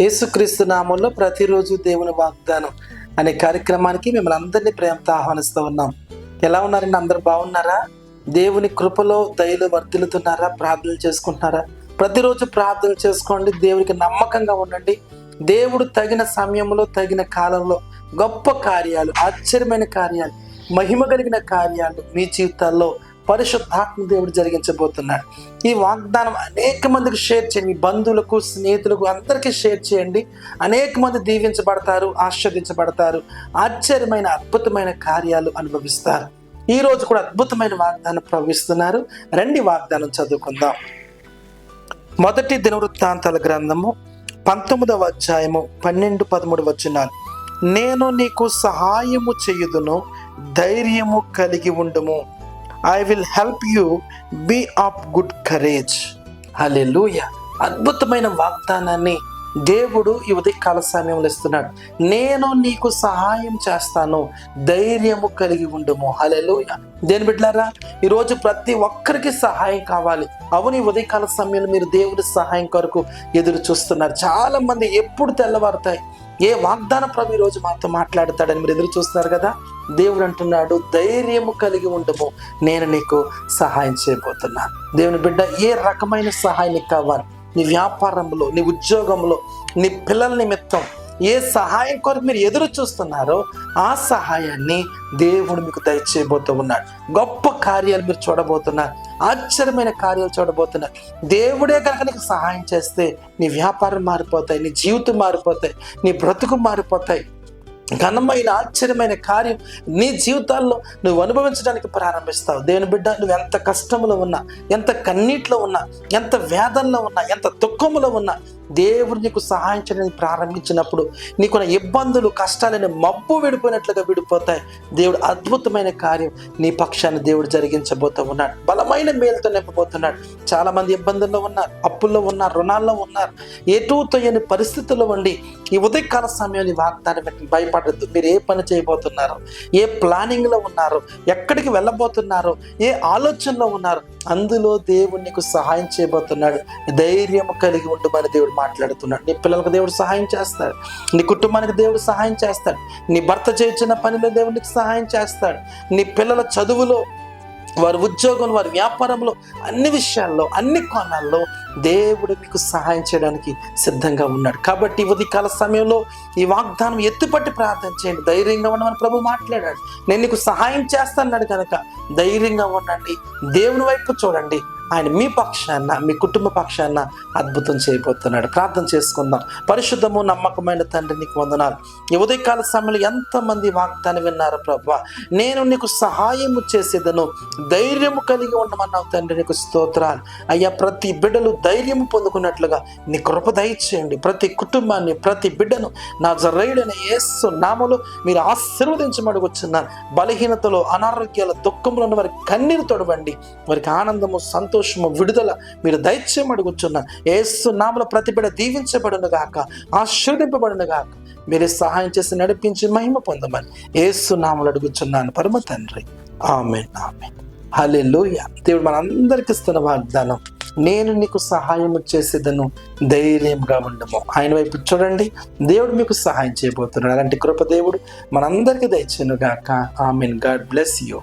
యేసుక్రీస్తు నామంలో ప్రతిరోజు దేవుని వాగ్దానం అనే కార్యక్రమానికి మిమ్మల్ని అందరినీ ప్రేమతో ఆహ్వానిస్తూ ఉన్నాం. ఎలా ఉన్నారండి? అందరు బాగున్నారా? దేవుని కృపలో దయలు వర్ధిల్లుతున్నారా? ప్రార్థనలు చేసుకుంటున్నారా? ప్రతిరోజు ప్రార్థన చేసుకోండి. దేవునికి నమ్మకంగా ఉండండి. దేవుడు తగిన సమయంలో తగిన కాలంలో గొప్ప కార్యాలు ఆశ్చర్యమైన కార్యాలు మహిమ కలిగిన కార్యాలు మీ జీవితాల్లో పరిశుద్ధాత్మ దేవుడు జరిగించబోతున్నాడు. ఈ వాగ్దానం అనేక మందికి షేర్ చేయండి. బంధువులకు స్నేహితులకు అందరికీ షేర్ చేయండి. అనేక మంది దీవించబడతారు ఆస్వాదించబడతారు ఆశ్చర్యమైన అద్భుతమైన కార్యాలు అనుభవిస్తారు. ఈ రోజు కూడా అద్భుతమైన వాగ్దానం ప్రవహిస్తున్నారు. రండి వాగ్దానం చదువుకుందాం. మొదటి దినవృత్తాంతాల గ్రంథము పంతొమ్మిదవ అధ్యాయము పన్నెండు పదమూడు వచనాలు. నేను నీకు సహాయము చేయుదును ధైర్యము కలిగి ఉండుము. I will help you be of good courage hallelujah అద్భుతమైన వాగ్దానాన్ని దేవుడు ఈ ఉదయకాల సమయంలో ఇస్తున్నాడు. నేను నీకు సహాయం చేస్తాను. ధైర్యము కలిగి ఉండము. హలెలూయ దేని బిడ్డారా ఈరోజు ప్రతి ఒక్కరికి సహాయం కావాలి. అవును ఈ ఉదయకాల సమయంలో మీరు దేవుడి సహాయం కొరకు ఎదురు చూస్తున్నారు. చాలా మంది ఎప్పుడు తెల్లవారుతాయి. ఏ వాగ్దాన ప్రభు ఈరోజు రోజు మాతో మాట్లాడతాడని మీరు ఎదురు చూస్తున్నారు కదా? దేవుడు అంటున్నాడు ధైర్యము కలిగి ఉండము. నేను నీకు సహాయం చేయబోతున్నాను. దేవుని బిడ్డ ఏ రకమైన సహాయం నీకు కావాలి? నీ వ్యాపారంలో నీ ఉద్యోగంలో నీ పిల్లల నిమిత్తం ఏ సహాయం కొరకు మీరు ఎదురు చూస్తున్నారో ఆ సహాయాన్ని దేవుడు మీకు దయచేయబోతూ ఉన్నాడు. గొప్ప కార్యాలు మీరు చూడబోతున్నారు. ఆశ్చర్యమైన కార్యాలు చూడబోతున్నారు. దేవుడే కనుక నీకు సహాయం చేస్తే నీ వ్యాపారం మారిపోతాయి నీ జీవితం మారిపోతాయి నీ బ్రతుకు మారిపోతాయి. ఘనమైన ఆశ్చర్యమైన కార్యం నీ జీవితాల్లో నువ్వు అనుభవించడానికి ప్రారంభిస్తావు. దేవుని బిడ్డ నువ్వు ఎంత కష్టంలో ఉన్నా ఎంత కన్నీటిలో ఉన్నా ఎంత వేదనలో ఉన్నా ఎంత దుఃఖంలో ఉన్నా దేవుడు నీకు సహాయం చేయడానికి ప్రారంభించినప్పుడు నీకున్న ఇబ్బందులు కష్టాలని మబ్బు విడిపోయినట్లుగా విడిపోతాయి. దేవుడు అద్భుతమైన కార్యం నీ పక్షాన్ని దేవుడు జరిగించబోతూ ఉన్నాడు. బలమైన మేలుతో నింపబోతున్నాడు. చాలామంది ఇబ్బందుల్లో ఉన్నారు అప్పుల్లో ఉన్నారు రుణాల్లో ఉన్నారు. ఎటు తొయ్యని పరిస్థితుల్లో ఉండి ఈ ఉదయకాల సమయాన్ని వాగ్దానం భయపడ పడద్దు మీరు ఏ పని చేయబోతున్నారు? ఏ ప్లానింగ్లో ఉన్నారు? ఎక్కడికి వెళ్ళబోతున్నారు? ఏ ఆలోచనలో ఉన్నారు? అందులో దేవుడు నీకు సహాయం చేయబోతున్నాడు. ధైర్యం కలిగి ఉండమని దేవుడు మాట్లాడుతున్నాడు. నీ పిల్లలకు దేవుడు సహాయం చేస్తాడు. నీ కుటుంబానికి దేవుడు సహాయం చేస్తాడు. నీ భర్త చేయించిన పనిలో దేవుడు నీకు సహాయం చేస్తాడు. నీ పిల్లల చదువులో వారి ఉద్యోగంలో వారి వ్యాపారంలో అన్ని విషయాల్లో అన్ని కోణాల్లో దేవుడు మీకు సహాయం చేయడానికి సిద్ధంగా ఉన్నాడు. కాబట్టి ఉదయకాల సమయంలో ఈ వాగ్దానం ఎత్తుపట్టి ప్రార్థన చేయండి. ధైర్యంగా ఉండమని ప్రభు మాట్లాడాడు. నేను నీకు సహాయం చేస్తాన్నాడు కనుక ధైర్యంగా ఉండండి. దేవుని వైపు చూడండి. ఆయన మీ పక్షాన మీ కుటుంబ పక్షాన అద్భుతం చేయబోతున్నాడు. ప్రార్థన చేసుకుందాం. పరిశుద్ధము నమ్మకమైన తండ్రి నీకు వందనాలు. ఈ ఉదయకాల సమయంలో ఎంతమంది వాగ్దానం విన్నారు ప్రభు. నేను నీకు సహాయము చేసేదను. ధైర్యము కలిగి ఉండమన్నావు తండ్రి నీకు స్తోత్రాలు. అయ్యా ప్రతి బిడ్డలు ధైర్యము పొందుకున్నట్లుగా నీ కృప దయచేయండి. ప్రతి కుటుంబాన్ని ప్రతి బిడ్డను నా జరైడని ఏసు నామలు మీరు ఆశీర్వదించమడుగుచున్నాను బలహీనతలో అనారోగ్యాల దుఃఖంలో ఉన్న వారి కన్నీరు తొడవండి. వారికి ఆనందము సంతోషం సంతోషము విడుదల మీరు దయచేయం అడుగుచున్న. ఏసు నామల ప్రతిభ దీవించబడును గాక ఆశీర్దింపబడును గాక. మీరే సహాయం చేసి నడిపించి మహిమ పొందమని ఏసు నామలు అడుగుచున్నాను. పరమ తండ్రి ఆమె ఆమె హలే దేవుడు మనందరికి ఇస్తున్న వాగ్దానం నేను నీకు సహాయం చేసేదను ధైర్యంగా ఉండము. ఆయన వైపు చూడండి దేవుడు మీకు సహాయం చేయబోతున్నాడు. అలాంటి కృప దేవుడు మనందరికీ దయచేను గాక. ఆమెన్. God bless you.